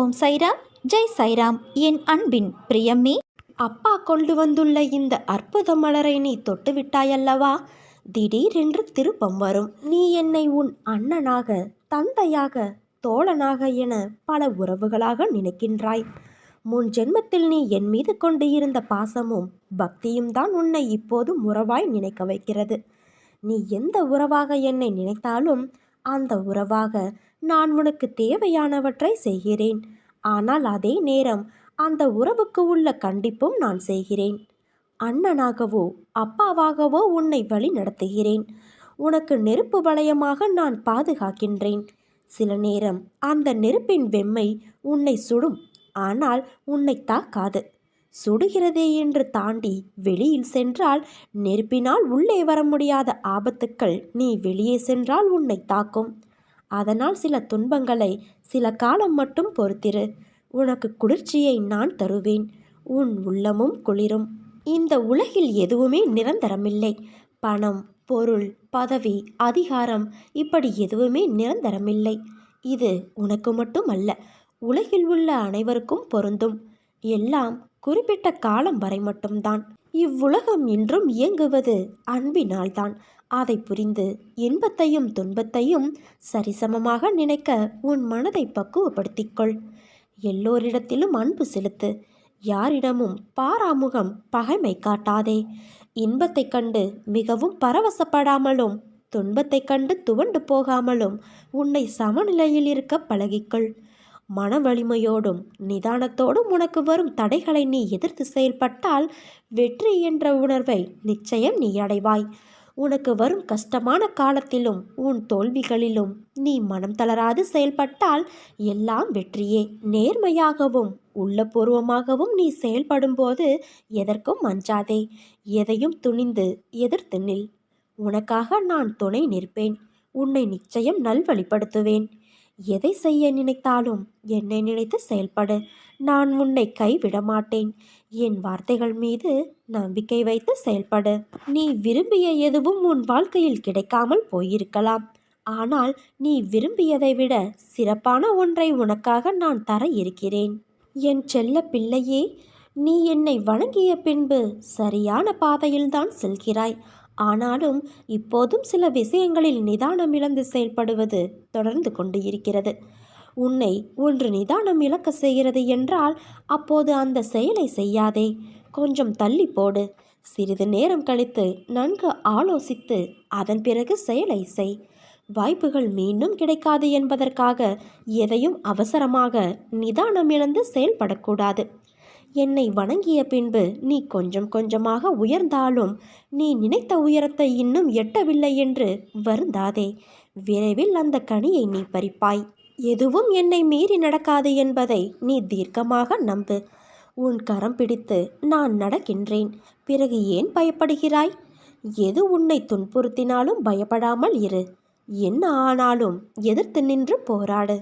ஓம் சைராம் ஜெய் சைராம். என் அன்பின் பிரியம்மே அப்பா கொண்டு வந்துள்ள இந்த அற்புத மலரை நீ தொட்டு விட்டாயல்லவா? திடீரென்று திருப்பம் வரும். நீ என்னை உன் அண்ணனாக தந்தையாக தோழனாக என பல உறவுகளாக நினைக்கின்றாய். முன் ஜென்மத்தில் நீ என் மீது கொண்டு இருந்த பாசமும் பக்தியும் தான் உன்னை இப்போது உறவாய் நினைக்க வைக்கிறது. நீ எந்த உறவாக என்னை நினைத்தாலும் அந்த உறவாக நான் உனக்கு தேவையானவற்றை செய்கிறேன். ஆனால் அதே நேரம் அந்த உறவுக்கு உள்ள கண்டிப்பும் நான் செய்கிறேன். அண்ணனாகவோ அப்பாவாகவோ உன்னை வழி நடத்துகிறேன். உனக்கு நெருப்பு வளையமாக நான் பாதுகாக்கின்றேன். சில நேரம் அந்த நெருப்பின் வெம்மை உன்னை சுடும். ஆனால் உன்னை தாக்காது. சுடுகிறதே என்று தாண்டி வெளியில் சென்றால் நெருப்பினால் உள்ளே வர முடியாத ஆபத்துக்கள் நீ வெளியே சென்றால் உன்னை தாக்கும். அதனால் சில துன்பங்களை சில காலம் மட்டும் பொறுத்திரு. உனக்கு குளிர்ச்சியை நான் தருவேன். உன் உள்ளமும் குளிரும். இந்த உலகில் எதுவுமே நிரந்தரமில்லை. பணம் பொருள் பதவி அதிகாரம் இப்படி எதுவுமே நிரந்தரமில்லை. இது உனக்கு மட்டும் அல்ல உலகில் உள்ள அனைவருக்கும் பொருந்தும். எல்லாம் குறிப்பிட்ட காலம் வரை மட்டும்தான். இவ்வுலகம் இன்றும் இயங்குவது அன்பினால்தான். அதை புரிந்து இன்பத்தையும் துன்பத்தையும் சரிசமமாக நினைக்க உன் மனதை பக்குவப்படுத்திக்கொள். எல்லோரிடத்திலும் அன்பு செலுத்து. யாரிடமும் பாராமுகம் பகைமை காட்டாதே. இன்பத்தைக் கண்டு மிகவும் பரவசப்படாமலும் துன்பத்தைக் கண்டு துவண்டு போகாமலும் உன்னை சமநிலையில் இருக்க பழகிக்கொள். மன வலிமையோடும் நிதானத்தோடும் உனக்கு வரும் தடைகளை நீ எதிர்த்து செயல்பட்டால் வெற்றி என்ற உணர்வை நிச்சயம் நீ அடைவாய். உனக்கு வரும் கஷ்டமான காலத்திலும் உன் தோல்விகளிலும் நீ மனம் தளராது செயல்பட்டால் எல்லாம் வெற்றியே. நேர்மையாகவும் உள்ளபூர்வமாகவும் நீ செயல்படும்போது எதற்கும் அஞ்சாதே. எதையும் துணிந்து எதிர்த்து நில். உனக்காக நான் துணை நிற்பேன். உன்னை நிச்சயம் நல்வழிப்படுத்துவேன். எதை செய்ய நினைத்தாலும் என்னை நினைத்து செயல்படு. நான் உன்னை கைவிட மாட்டேன் என் வார்த்தைகள் மீது நம்பிக்கை வைத்து செயல்படு. நீ விரும்பிய எதுவும் உன் வாழ்க்கையில் கிடைக்காமல் போயிருக்கலாம். ஆனால் நீ விரும்பியதை விட சிறப்பான ஒன்றை உனக்காக நான் தர இருக்கிறேன். என் செல்ல பிள்ளையே நீ என்னை வணங்கிய பின்பு சரியான பாதையில்தான் செல்கிறாய். ஆனாலும் இப்போதும் சில விஷயங்களில் நிதானம் இழந்து செயல்படுவது தொடர்ந்து கொண்டு இருக்கிறது. உன்னை ஒன்று நிதானம் இழக்க செய்கிறது என்றால் அப்போது அந்த செயலை செய்யாதே. கொஞ்சம் தள்ளி போடு. சிறிது நேரம் கழித்து நன்கு ஆலோசித்து அதன் பிறகு செயலை செய். வாய்ப்புகள் மீண்டும் கிடைக்காது என்பதற்காக எதையும் அவசரமாக நிதானம் இழந்து செயல்படக்கூடாது. என்னை வணங்கிய பின்பு நீ கொஞ்சம் கொஞ்சமாக உயர்ந்தாலும் நீ நினைத்த உயரத்தை இன்னும் எட்டவில்லை என்று வருந்தாதே. விரைவில் அந்த கனியை நீ பறிப்பாய். எதுவும் என்னை மீறி நடக்காது என்பதை நீ தீர்க்கமாக நம்பு. உன் கரம் பிடித்து நான் நடக்கின்றேன். பிறகு ஏன் பயப்படுகிறாய்? எது உன்னை துன்புறுத்தினாலும் பயப்படாமல் இரு. என்ன ஆனாலும் எதிர்த்து நின்று போராடு.